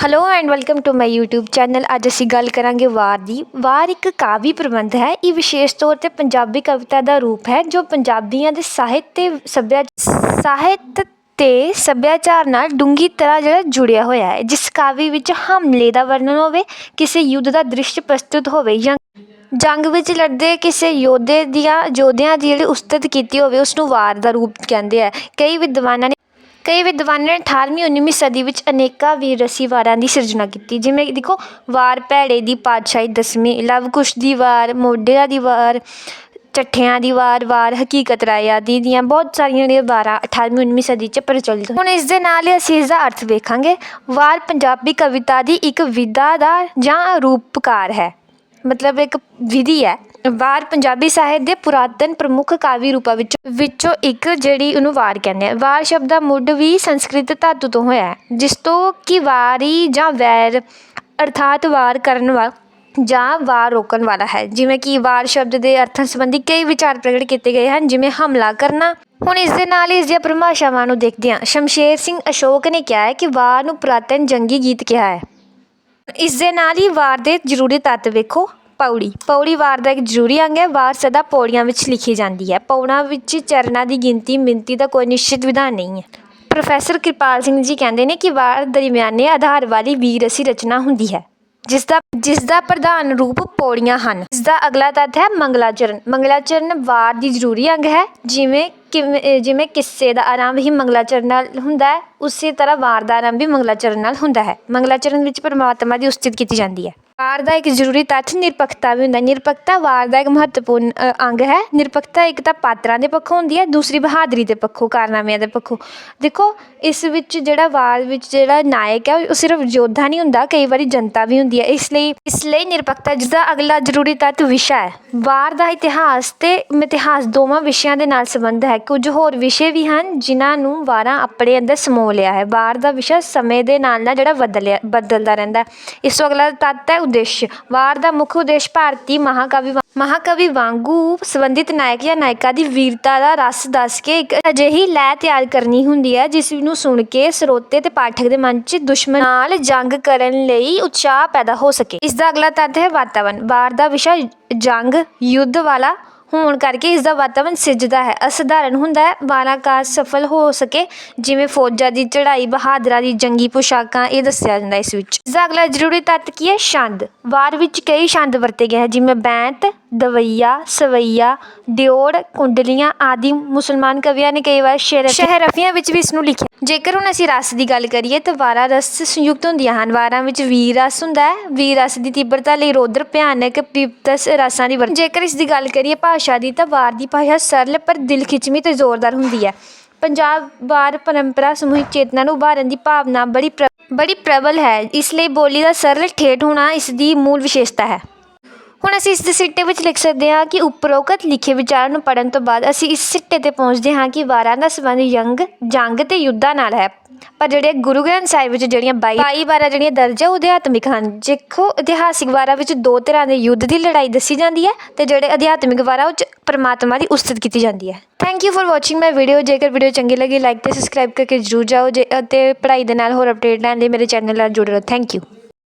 Hello and welcome to my YouTube channel ਅੱਜ ਅਸੀਂ ਗੱਲ ਕਰਾਂਗੇ ਵਾਰ ਦੀ। ਵਾਰ ਇੱਕ ਕਾਵੀ ਪ੍ਰਬੰਧ ਹੈ। ਇਹ ਵਿਸ਼ੇਸ਼ ਤੌਰ ਤੇ ਪੰਜਾਬੀ ਕਵਿਤਾ ਦਾ ਰੂਪ ਹੈ, ਜੋ ਪੰਜਾਬੀਆਂ ਦੇ ਸਾਹਿਤ ਤੇ ਸੱਭਿਆ, ਸਾਹਿਤ ਤੇ ਸੱਭਿਆਚਾਰ ਨਾਲ ਡੂੰਘੀ ਤਰ੍ਹਾਂ ਜਿਹੜਾ ਜੁੜਿਆ ਹੋਇਆ ਹੈ। ਜਿਸ ਕਾਵਿ ਵਿੱਚ ਹਮਲੇ ਦਾ ਵਰਣਨ ਹੋਵੇ, ਕਿਸੇ ਯੁੱਧ ਦਾ ਦ੍ਰਿਸ਼ ਪ੍ਰਸਤੁਤ ਹੋਵੇ ਜਾਂ ਜੰਗ ਵਿੱਚ ਲੜਦੇ ਕਿਸੇ ਯੋਧੇ ਦੀਆਂ, ਯੋਧਿਆਂ ਦੀ ਜਿਹੜੀ ਉਸਤਤ ਕੀਤੀ ਹੋਵੇ ਉਸ ਨੂੰ ਵਾਰ ਦਾ ਰੂਪ ਕਹਿੰਦੇ ਆ। ਕਈ ਵਿਦਵਾਨਾਂ ਨੇ ਕਈ ਵਿਦਵਾਨਾਂ ਨੇ 18ਵੀਂ 19ਵੀਂ ਸਦੀ ਵਿੱਚ ਅਨੇਕਾਂ ਵੀਰ ਰਸੀ ਵਾਰਾਂ ਦੀ ਸਿਰਜਣਾ ਕੀਤੀ, ਜਿਵੇਂ ਦੇਖੋ ਵਾਰ ਭੈੜੇ ਦੀ ਪਾਤਸ਼ਾਹੀ, ਦਸਵੀਂ ਲਵ ਕੁਸ਼ ਦੀ ਵਾਰ, ਮੋਢਿਆਂ ਦੀ ਵਾਰ, ਚੱਠਿਆਂ ਦੀ ਵਾਰ ਵਾਰ ਹਕੀਕਤ ਰਾਏ ਆਦਿ ਦੀਆਂ ਬਹੁਤ ਸਾਰੀਆਂ ਜਿਹੜੀਆਂ ਵਾਰਾਂ 18ਵੀਂ 19ਵੀਂ ਸਦੀ 'ਚ ਪ੍ਰਚਲਿਤ ਹੁਣ ਇਸ ਦੇ ਨਾਲ ਹੀ ਅਸੀਂ ਇਸ ਦਾ ਅਰਥ ਵੇਖਾਂਗੇ। ਵਾਰ ਪੰਜਾਬੀ ਕਵਿਤਾ ਦੀ ਇੱਕ ਵਿਧਾ ਦਾ ਜਾਂ ਰੂਪਕਾਰ ਹੈ। ਮਤਲਬ ਇੱਕ ਵਿਧੀ ਹੈ। ਵਾਰ ਪੰਜਾਬੀ ਸਾਹਿਤ ਦੇ ਪੁਰਾਤਨ ਪ੍ਰਮੁੱਖ ਕਾਵਿ ਰੂਪਾਂ ਵਿੱਚ ਵਿੱਚੋਂ ਇੱਕ ਜਿਹੜੀ ਉਹਨੂੰ ਵਾਰ ਕਹਿੰਦੇ ਆ। ਵਾਰ ਸ਼ਬਦ ਦਾ ਮੁੱਢ ਵੀ ਸੰਸਕ੍ਰਿਤ ਧਾਤੂ ਤੋਂ ਹੋਇਆ ਜਿਸ ਤੋਂ ਕਿ ਵਾਰੀ ਜਾਂ ਵੈਰ ਅਰਥਾਤ ਵਾਰ ਕਰਨ ਵਾਲਾ ਜਾਂ ਵਾਰ ਰੋਕਣ ਵਾਲਾ ਹੈ। ਜਿਵੇਂ ਕਿ ਵਾਰ ਸ਼ਬਦ ਦੇ ਅਰਥਾਂ ਸੰਬੰਧੀ ਕਈ ਵਿਚਾਰ ਪ੍ਰਗਟ ਕੀਤੇ ਗਏ ਹਨ, ਜਿਵੇਂ ਹਮਲਾ ਕਰਨਾ। ਹੁਣ ਇਸ ਦੇ ਨਾਲ ਹੀ ਇਸ ਦੀਆਂ ਪਰਿਭਾਸ਼ਾਵਾਂ ਨੂੰ ਦੇਖਦੇ ਹਾਂ। ਸ਼ਮਸ਼ੇਰ ਸਿੰਘ ਅਸ਼ੋਕ ਨੇ ਕਿਹਾ ਹੈ ਕਿ ਵਾਰ ਨੂੰ ਪੁਰਾਤਨ ਜੰਗੀ ਗੀਤ ਕਿਹਾ ਹੈ। ਇਸ ਦੇ ਨਾਲ ਹੀ ਵਾਰ ਦੇ ਜ਼ਰੂਰੀ ਤੱਤ ਵੇਖੋ। ਪੌੜੀ। ਪੌੜੀ ਵਾਰ ਦਾ ਇੱਕ ਜ਼ਰੂਰੀ ਅੰਗ ਹੈ, ਵਾਰ ਸਦਾ ਪੌੜੀਆਂ ਵਿੱਚ ਲਿਖੀ ਜਾਂਦੀ ਹੈ। ਪੌੜਾਂ ਵਿੱਚ ਚਰਨਾਂ ਦੀ ਗਿਣਤੀ ਮਿਣਤੀ ਦਾ ਕੋਈ ਨਿਸ਼ਚਿਤ ਵਿਧਾਨ ਨਹੀਂ ਹੈ। ਪ੍ਰੋਫੈਸਰ ਕਿਰਪਾਲ ਸਿੰਘ ਜੀ ਕਹਿੰਦੇ ਨੇ ਕਿ ਵਾਰ ਦਰਮਿਆਨੇ ਆਧਾਰ ਵਾਲੀ ਵੀਰਸੀ ਰਚਨਾ ਹੁੰਦੀ ਹੈ, ਜਿਸ ਦਾ ਜਿਸ ਦਾ ਪ੍ਰਧਾਨ ਰੂਪ ਪੌੜੀਆਂ ਹਨ। ਇਸ ਦਾ ਅਗਲਾ ਤੱਤ ਹੈ ਮੰਗਲਾਚਰਨ। ਮੰਗਲਾਚਰਨ ਵਾਰ ਦੀ ਜ਼ਰੂਰੀ ਅੰਗ ਹੈ, ਜਿਵੇਂ ਕਿਵੇਂ ਜਿਵੇਂ ਕਿੱਸੇ ਦਾ ਆਰੰਭ ਹੀ ਮੰਗਲਾਚਰਨ ਨਾਲ ਹੁੰਦਾ ਹੈ, ਉਸੇ ਤਰ੍ਹਾਂ ਵਾਰ ਦਾ ਆਰੰਭ ਵੀ ਮੰਗਲਾਚਰਨ ਨਾਲ ਹੁੰਦਾ ਹੈ। ਮੰਗਲਾਚਰਨ ਵਿੱਚ ਪਰਮਾਤਮਾ ਦੀ ਉਸਤਤ ਕੀਤੀ ਜਾਂਦੀ ਹੈ। ਵਾਰ ਦਾ ਇੱਕ ਜ਼ਰੂਰੀ ਤੱਥ ਨਿਰਪੱਖਤਾ ਵੀ ਹੁੰਦਾ ਨਿਰਪੱਖਤਾ ਵਾਰ ਦਾ ਇੱਕ ਮਹੱਤਵਪੂਰਨ ਅੰਗ ਹੈ। ਨਿਰਪੱਖਤਾ ਇੱਕ ਤਾਂ ਪਾਤਰਾਂ ਦੇ ਪੱਖੋਂ ਹੁੰਦੀ ਹੈ, ਦੂਸਰੀ ਬਹਾਦਰੀ ਦੇ ਪੱਖੋਂ, ਕਾਰਨਾਮਿਆਂ ਦੇ ਪੱਖੋਂ। ਦੇਖੋ, ਇਸ ਵਿੱਚ ਜਿਹੜਾ ਵਾਰ ਵਿੱਚ ਜਿਹੜਾ ਨਾਇਕ ਹੈ, ਉਹ ਸਿਰਫ ਯੋਧਾ ਨਹੀਂ ਹੁੰਦਾ, ਕਈ ਵਾਰੀ ਜਨਤਾ ਵੀ ਹੁੰਦੀ ਹੈ। ਇਸ ਲਈ ਇਸ ਲਈ ਨਿਰਪੱਖਤਾ ਜਿਸ ਦਾ ਅਗਲਾ ਜ਼ਰੂਰੀ ਤੱਤ ਵਿਸ਼ਾ ਹੈ। ਵਾਰ ਦਾ ਇਤਿਹਾਸ ਤੇ ਮਿਥਿਹਾਸ ਦੋਵਾਂ ਵਿਸ਼ਿਆਂ ਦੇ ਨਾਲ ਸੰਬੰਧ ਹੈ। ਕੁਝ ਹੋਰ ਵਿਸ਼ੇ ਵੀ ਹਨ ਜਿਨ੍ਹਾਂ ਨੂੰ ਵਾਰਾਂ ਆਪਣੇ ਅੰਦਰ ਸਮੋ ਲਿਆ ਹੈ। ਵਾਰ ਦਾ ਵਿਸ਼ਾ ਸਮੇਂ ਦੇ ਨਾਲ ਨਾਲ ਜਿਹੜਾ ਬਦਲਿਆ ਬਦਲਦਾ ਰਹਿੰਦਾ ਇਸ ਤੋਂ ਅਗਲਾ ਤੱਤ ਹੈ ਉਦੇਸ਼। ਵਾਰ ਦਾ ਮੁੱਖ ਉਦੇਸ਼ ਭਾਰਤੀ ਮਹਾਕਾਵਿ ਮਹਾਕਵੀ ਵਾਂਗੂ ਸੰਬੰਧਿਤ ਨਾਇਕ ਜਾਂ ਨਾਇਕਾ ਦੀ ਵੀਰਤਾ ਦਾ ਰਸ ਦੱਸ ਕੇ ਇੱਕ ਅਜਿਹੀ ਲੈ ਤਿਆਰ ਕਰਨੀ ਹੁੰਦੀ ਹੈ ਜਿਸ ਨੂੰ ਸੁਣ ਕੇ ਸਰੋਤੇ ਤੇ ਪਾਠਕ ਦੇ ਮਨ 'ਚ ਦੁਸ਼ਮਣ ਨਾਲ ਜੰਗ ਕਰਨ ਲਈ ਉਤਸ਼ਾਹ ਪੈਦਾ ਹੋ ਸਕੇ। ਇਸ ਦਾ ਅਗਲਾ ਤੱਤ ਹੈ ਵਾਤਾਵਰਣ ਵਾਰ ਦਾ ਵਿਸ਼ਾ ਜੰਗ, ਯੁੱਧ ਵਾਲਾ ਹੋਣ ਕਰਕੇ ਇਸ ਦਾ ਵਾਤਾਵਰਣ ਸਿਰਜਦਾ ਹੈ। ਅਸਧਾਰਨ ਹੁੰਦਾ ਹੈ ਵਾਰਾਂ ਕਾਜ ਸਫਲ ਹੋ ਸਕੇ, ਜਿਵੇਂ ਫੌਜਾਂ ਦੀ ਚੜ੍ਹਾਈ, ਬਹਾਦਰਾਂ ਦੀ ਜੰਗੀ ਪੁਸ਼ਾਕਾਂ, ਇਹ ਦੱਸਿਆ ਜਾਂਦਾ ਇਸ ਵਿੱਚ। ਇਸ ਦਾ ਅਗਲਾ ਜ਼ਰੂਰੀ ਤੱਤ ਕੀ ਹੈ? ਛੰਦ। ਵਾਰ ਵਿੱਚ ਕਈ ਛੰਦ ਵਰਤੇ ਗਏ ਹੈ ਜਿਵੇਂ ਬੈਂਤ ਦਵਈਆ, ਸਵਈਆ, ਦਿਓੜ, ਕੁੰਡਲੀਆਂ ਆਦਿ ਮੁਸਲਮਾਨ ਕਵੀਆਂ ਨੇ ਕਈ ਵਾਰ ਸ਼ੇਰ ਸ਼ਹਿਰਫੀਆਂ ਵਿੱਚ ਵੀ ਇਸ ਨੂੰ ਲਿਖਿਆ। ਜੇਕਰ ਹੁਣ ਅਸੀਂ ਰਸ ਦੀ ਗੱਲ ਕਰੀਏ ਤਾਂ ਵਾਰਾਂ ਰਸ ਸੰਯੁਕਤ ਹੁੰਦੀਆਂ ਹਨ। ਵਾਰਾਂ ਵਿੱਚ ਵੀਰ ਰਸ ਹੁੰਦਾ ਹੈ। ਵੀਰ ਰਸ ਦੀ ਤੀਬਰਤਾ ਲਈ ਰੋਦਰ ਭਿਆਨਕ ਪਿਪਤਸ ਰਸਾਂ ਦੀ ਵਰਤੋਂ। ਜੇਕਰ ਇਸ ਦੀ ਗੱਲ ਕਰੀਏ ਭਾਸ਼ਾ ਦੀ ਤਾਂ ਵਾਰ ਦੀ ਭਾਸ਼ਾ ਸਰਲ ਪਰ ਦਿਲ ਖਿੱਚਵੀਂ ਤੇ ਜ਼ੋਰਦਾਰ ਹੁੰਦੀ ਹੈ। ਪੰਜਾਬ ਵਾਰ ਪਰੰਪਰਾ ਸਮੂਹਿਕ ਚੇਤਨਾ ਨੂੰ ਉਭਾਰਨ ਦੀ ਭਾਵਨਾ ਬੜੀ ਪ੍ਰ- ਬੜੀ ਪ੍ਰਬਲ ਹੈ। ਇਸ ਲਈ ਬੋਲੀ ਦਾ ਸਰਲ ਠੇਠ ਹੋਣਾ ਇਸ ਦੀ ਮੂਲ ਵਿਸ਼ੇਸ਼ਤਾ ਹੈ। ਹੁਣ ਅਸੀਂ ਇਸ ਦੇ ਸਿੱਟੇ ਵਿੱਚ ਲਿਖ ਸਕਦੇ ਹਾਂ ਕਿ ਉਪਰੋਕਤ ਲਿਖੇ ਵਿਚਾਰ ਨੂੰ ਪੜ੍ਹਨ ਤੋਂ ਬਾਅਦ ਅਸੀਂ ਇਸ ਸਿੱਟੇ ਤੇ ਪਹੁੰਚਦੇ ਹਾਂ ਕਿ ਵਾਰਾਂ ਦਾ ਸੰਬੰਧ ਯੰਗ, ਜੰਗ ਅਤੇ ਯੁੱਧਾਂ ਨਾਲ ਹੈ। ਪਰ ਜਿਹੜੇ ਗੁਰੂ ਗ੍ਰੰਥ ਸਾਹਿਬ ਵਿੱਚ ਜਿਹੜੀਆਂ ਬਾਈ ਬਾਈ ਵਾਰਾਂ ਜਿਹੜੀਆਂ ਦਰਜ ਹੈ ਉਹ ਅਧਿਆਤਮਿਕ ਹਨ, ਦੇਖੋ ਇਤਿਹਾਸਿਕ ਵਾਰਾਂ ਵਿੱਚ ਦੋ ਤਰ੍ਹਾਂ ਦੇ ਯੁੱਧ ਦੀ ਲੜਾਈ ਦੱਸੀ ਜਾਂਦੀ ਹੈ ਅਤੇ ਜਿਹੜੇ ਅਧਿਆਤਮਿਕ ਵਾਰਾਂ ਉਹ 'ਚ ਪਰਮਾਤਮਾ ਦੀ ਉਸਤਤ ਕੀਤੀ ਜਾਂਦੀ ਹੈ। Thank you for watching my video ਜੇਕਰ ਵੀਡੀਓ ਚੰਗੀ ਲੱਗੀ ਲਾਈਕ ਤੇ ਸਬਸਕ੍ਰਾਈਬ ਕਰਕੇ ਜਰੂਰ ਜਾਓ ਜੇ ਅਤੇ ਪੜ੍ਹਾਈ ਦੇ ਨਾਲ ਹੋਰ ਅਪਡੇਟ ਲੈਣ ਲਈ ਮੇਰੇ ਚੈਨਲ ਨਾਲ ਜੁੜੇ ਰਹੋ। Thank you